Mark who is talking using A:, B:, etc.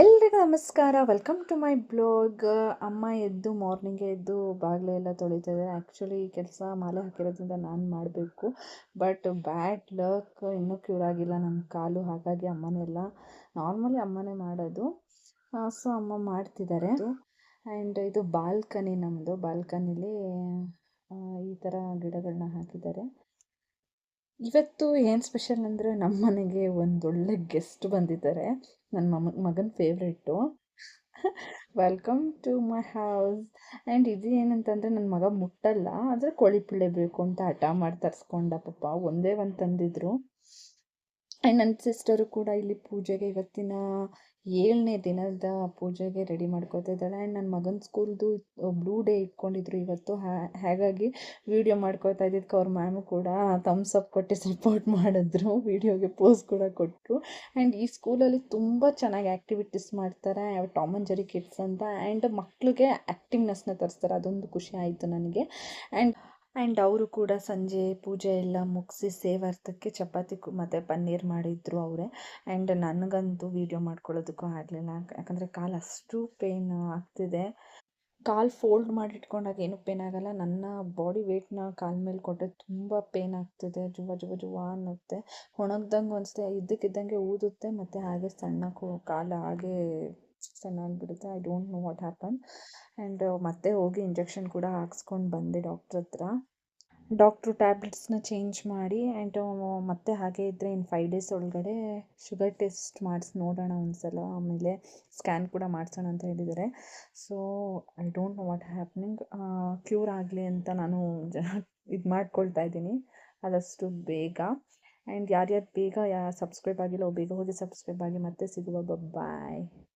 A: ಎಲ್ರಿಗೂ ನಮಸ್ಕಾರ. Welcome to my blog ಅಮ್ಮ ಎದ್ದು ಮಾರ್ನಿಂಗೇ ಎದ್ದು ಬಾಗಿಲು ಎಲ್ಲ ತೊಳಿತಾ ಇದ್ದಾರೆ ಆ್ಯಕ್ಚುಲಿ ಈ ಕೆಲಸ ಮಾಲೆ ಹಾಕಿರೋದ್ರಿಂದ ನಾನು ಮಾಡಬೇಕು. ಬಟ್ ಬ್ಯಾಡ್ ಲಕ್ ಇನ್ನೂ ಕ್ಯೂರ್ ಆಗಿಲ್ಲ ನನ್ನ ಕಾಲು. ಹಾಗಾಗಿ ಅಮ್ಮನೆಲ್ಲ ನಾರ್ಮಲಿ ಅಮ್ಮನೇ ಮಾಡೋದು. ಸೊ ಅಮ್ಮ ಮಾಡ್ತಿದ್ದಾರೆ. ಆ್ಯಂಡ್ ಇದು ಬಾಲ್ಕನಿ ನಮ್ಮದು ಬಾಲ್ಕನಿಲಿ ಈ ಥರ ಗಿಡಗಳನ್ನ ಹಾಕಿದ್ದಾರೆ. ಇವತ್ತು ಏನು ಸ್ಪೆಷಲ್ ಅಂದರೆ ನಮ್ಮ ಮನೆಗೆ ಒಂದೊಳ್ಳೆ ಗೆಸ್ಟ್ ಬಂದಿದ್ದಾರೆ. ನನ್ನ ಮಮ, ಮಗನ favourite welcome to my house and ಇದು ಏನಂತಂದರೆ ನನ್ನ ಮಗ ಮುಟ್ಟಲ್ಲ, ಆದರೆ ಕೋಳಿ ಪಿಳ್ಳೆ ಬೇಕು ಅಂತ ಹಠ ಮಾಡಿ ತರಿಸ್ಕೊಂಡ ಪಾಪ, ಒಂದೇ ಒಂದು ತಂದಿದ್ರು. ಆ್ಯಂಡ್ ನನ್ನ ಸಿಸ್ಟರು ಕೂಡ ಇಲ್ಲಿ ಪೂಜೆಗೆ ಇವತ್ತಿನ ಏಳನೇ ದಿನದ ಪೂಜೆಗೆ ರೆಡಿ ಮಾಡ್ಕೋತಾ ಇದ್ದಾಳೆ. ಆ್ಯಂಡ್ ನನ್ನ ಮಗನ ಸ್ಕೂಲ್ದು ಬ್ಲೂ ಡೇ ಇಟ್ಕೊಂಡಿದ್ರು ಇವತ್ತು. ಹಾಗಾಗಿ ವೀಡಿಯೋ ಮಾಡ್ಕೋತಾ ಇದ್ದಿದ್ದಕ್ಕೆ ಅವ್ರ ಮ್ಯಾಮು ಕೂಡ ಥಮ್ಸ್ ಅಪ್ ಕೊಟ್ಟು ಸಪೋರ್ಟ್ ಮಾಡಿದ್ರು. ವೀಡಿಯೋಗೆ ಪೋಸ್ ಕೂಡ ಕೊಟ್ಟರು ಆ್ಯಂಡ್ ಈ ಸ್ಕೂಲಲ್ಲಿ ತುಂಬ ಚೆನ್ನಾಗಿ ಆ್ಯಕ್ಟಿವಿಟೀಸ್ ಮಾಡ್ತಾರೆ. ಟಾಮ್ ಆ್ಯಂಡ್ ಜೆರಿ ಕಿಡ್ಸ್ ಅಂತ. ಆ್ಯಂಡ್ ಮಕ್ಕಳಿಗೆ ಆ್ಯಕ್ಟಿವ್ನೆಸ್ನ ತರಿಸ್ತಾರೆ. ಅದೊಂದು ಖುಷಿ ಆಯಿತು ನನಗೆ. ಆ್ಯಂಡ್ ಆ್ಯಂಡ್ ಅವರು ಕೂಡ ಸಂಜೆ ಪೂಜೆ ಎಲ್ಲ ಮುಗಿಸಿ ಸೇವಾರ್ಥಕ್ಕೆ ಚಪಾತಿ ಮತ್ತು ಪನ್ನೀರ್ ಮಾಡಿದ್ರು ಅವರೇ. ಆ್ಯಂಡ್ ನನಗಂತೂ ವೀಡಿಯೋ ಮಾಡ್ಕೊಳ್ಳೋದಕ್ಕೂ ಆಗಲಿಲ್ಲ. ಯಾಕಂದರೆ ಕಾಲು ಅಷ್ಟು ಪೇನ್ ಆಗ್ತಿದೆ. ಕಾಲು ಫೋಲ್ಡ್ ಮಾಡಿ ಇಟ್ಕೊಂಡಾಗ ಏನೂ ಪೇನ್ ಆಗಲ್ಲ. ನನ್ನ ಬಾಡಿ ವೇಟ್ನ ಕಾಲ ಮೇಲೆ ಕೊಟ್ಟರೆ ತುಂಬ ಪೇನ್ ಆಗ್ತಿದೆ. ಜುವ ಜುವ ಜುವ ಅನ್ನುತ್ತೆ. ಒಣಗ್ದಂಗೆ ಅನಿಸುತ್ತೆ. ಇದ್ದಕ್ಕಿದ್ದಂಗೆ ಊದುತ್ತೆ. ಮತ್ತು ಹಾಗೆ ಸಣ್ಣ ಕಾಲು ಹಾಗೆ ಸಣ್ಣ ಆಗಿಬಿಡುತ್ತೆ. I don't know what happen and ಮತ್ತೆ ಹೋಗಿ ಇಂಜೆಕ್ಷನ್ ಕೂಡ ಹಾಕ್ಸ್ಕೊಂಡು ಬಂದೆ ಡಾಕ್ಟ್ರ್ ಹತ್ರ. ಡಾಕ್ಟ್ರು ಟ್ಯಾಬ್ಲೆಟ್ಸ್ನ ಚೇಂಜ್ ಮಾಡಿ ಆ್ಯಂಡ್ ಮತ್ತೆ ಹಾಗೆ ಇದ್ದರೆ ಇನ್ನು ಫೈವ್ ಡೇಸ್ ಒಳಗಡೆ ಶುಗರ್ ಟೆಸ್ಟ್ ಮಾಡಿಸಿ ನೋಡೋಣ ಒಂದು ಸಲ ಆಮೇಲೆ ಸ್ಕ್ಯಾನ್ ಕೂಡ ಮಾಡಿಸೋಣ ಅಂತ ಹೇಳಿದ್ದಾರೆ. So I don't know what happening cure ಆಗಲಿ ಅಂತ ನಾನು ಜ, ಇದು ಮಾಡ್ಕೊಳ್ತಾ ಇದ್ದೀನಿ. ಆದಷ್ಟು ಬೇಗ. ಆ್ಯಂಡ್ ಯಾರ್ಯಾರು ಬೇಗ ಯಾ ಸಬ್ಸ್ಕ್ರೈಬ್ ಆಗಿಲ್ಲ, ಬೇಗ ಹೋಗಿ ಸಬ್ಸ್ಕ್ರೈಬ್ ಆಗಿ ಮತ್ತೆ ಸಿಗುವ. ಬಾಯ್